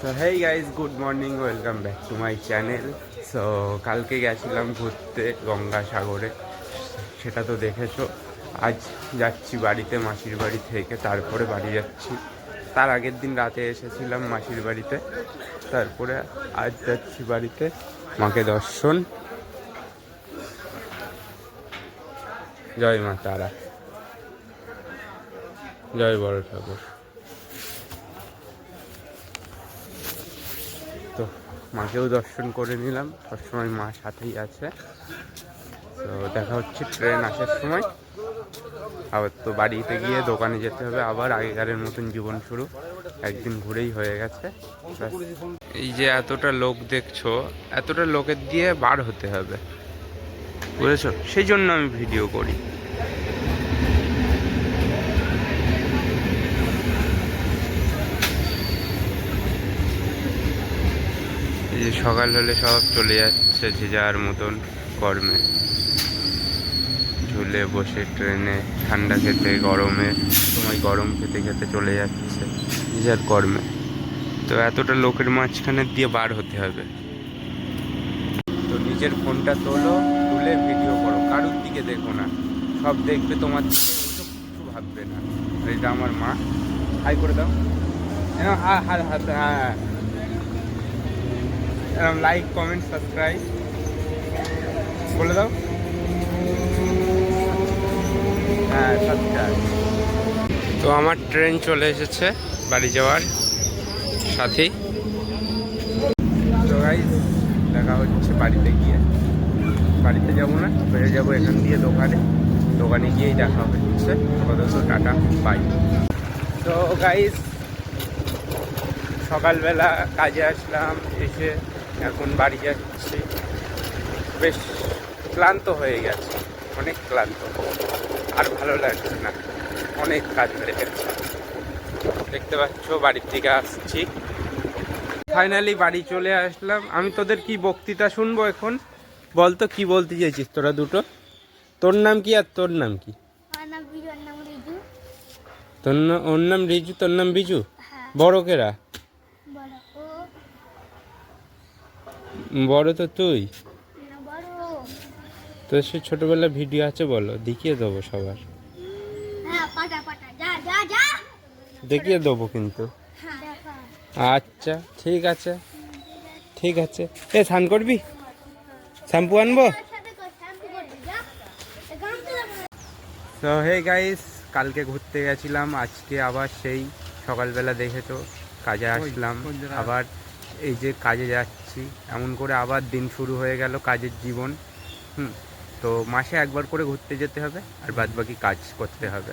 So hey guys good morning welcome back to my channel so কালকে গেছিলাম ঘুরতে গঙ্গাসাগরে সেটা তো দেখেছ। আজ যাচ্ছি বাড়িতে, মাসির বাড়ি থেকে, তারপরে বাড়ি যাচ্ছি। তার আগের দিন রাতে এসেছিলাম মাসির বাড়িতে, তারপরে আজ যাচ্ছি বাড়িতে, মাকে দর্শন। জয় মা তারা। জয় বড় ঠাকুর। তো মাকেও দর্শন করে নিলাম। সবসময় মা সাথেই আছে। তো দেখা হচ্ছে ট্রেন আসার সময়। আবার তো বাড়িতে গিয়ে দোকানে যেতে হবে। আবার আগেকারের মতন জীবন শুরু। একদিন ঘুরেই হয়ে গেছে। এই যে এতটা লোক দেখছ, এতটা লোকের দিয়ে বার হতে হবে। বুঝেছ? সেই জন্য আমি ভিডিও করি। যে সকাল হলে সব চলে যাচ্ছে যে যার মতন কর্মে। ঝুলে বসে ট্রেনে ঠান্ডা খেতে, গরমে, সময় গরম খেতে খেতে চলে যাচ্ছে যে যার কর্মে। তো এতটা লোকের মাঝখানে দিয়ে বার হতে হবে। তো নিজের ফোনটা তোলো, তুলে ভিডিও করো। কারুর দিকে দেখো না। সব দেখবে তোমার কিছু ভাববে না। আর এটা আমার মা। হাই করে দাও। হ্যাঁ হাত হাত হাত হ্যাঁ। এরকম লাইক কমেন্ট সাবস্ক্রাইব বলে দাও। হ্যাঁ সাবস্ক্রাইব তো আমার ট্রেন চলে এসেছে বাড়ি যাওয়ার সাথে। তো দেখা হচ্ছে বাড়িতে গিয়ে। বাড়িতে যাব না বেড়ে যাব এখান দিয়ে দোকানে। দোকানে গিয়েই দেখা হবে হচ্ছে। আপাতত টাটা বাই তো গাইজ সকালবেলা কাজে আসলাম, এসে এখন বাড়ি যাচ্ছি। বেশ ক্লান্ত হয়ে গেছে অনেক ক্লান্ত। আর ভালো লাগছে না অনেক কাজ বেড়ে গেছে। দেখতে পাচ্ছ বাড়ির থেকে আসছি। ফাইনালি বাড়ি চলে আসলাম। আমি তোদের কি বক্তৃতা শুনব এখন? বল তো কি বলতে চাইছিস তোরা দুটো? তোর নাম কি আর তোর নাম কি? আমার নাম বিজু নাম রিজু। তোর নাম ওর নাম রিজু তোর নাম বিজু হ্যাঁ বড় কেরা বড় ও বড় তো তুই? তোর সে ছোটবেলা ভিডিও আছে বলো দেখিয়ে দেবো সবার। হ্যাঁ দেখিয়ে দেবো কিন্তু। হ্যাঁ আচ্ছা ঠিক আছে। ঠিক আছে। এ স্নান করবি? শ্যাম্পু আনব? তো তো হে গাইস কালকে ঘুরতে গেছিলাম আজকে আবার সেই সকালবেলা দেখেছ কাজে আসলাম। আবার এই যে কাজে যাচ্ছি, এমন করে আবার দিন শুরু হয়ে গেল কাজের জীবন। হুম, তো মাসে একবার করে ঘুরতে যেতে হবে আর বাদবাকি কাজ করতে হবে।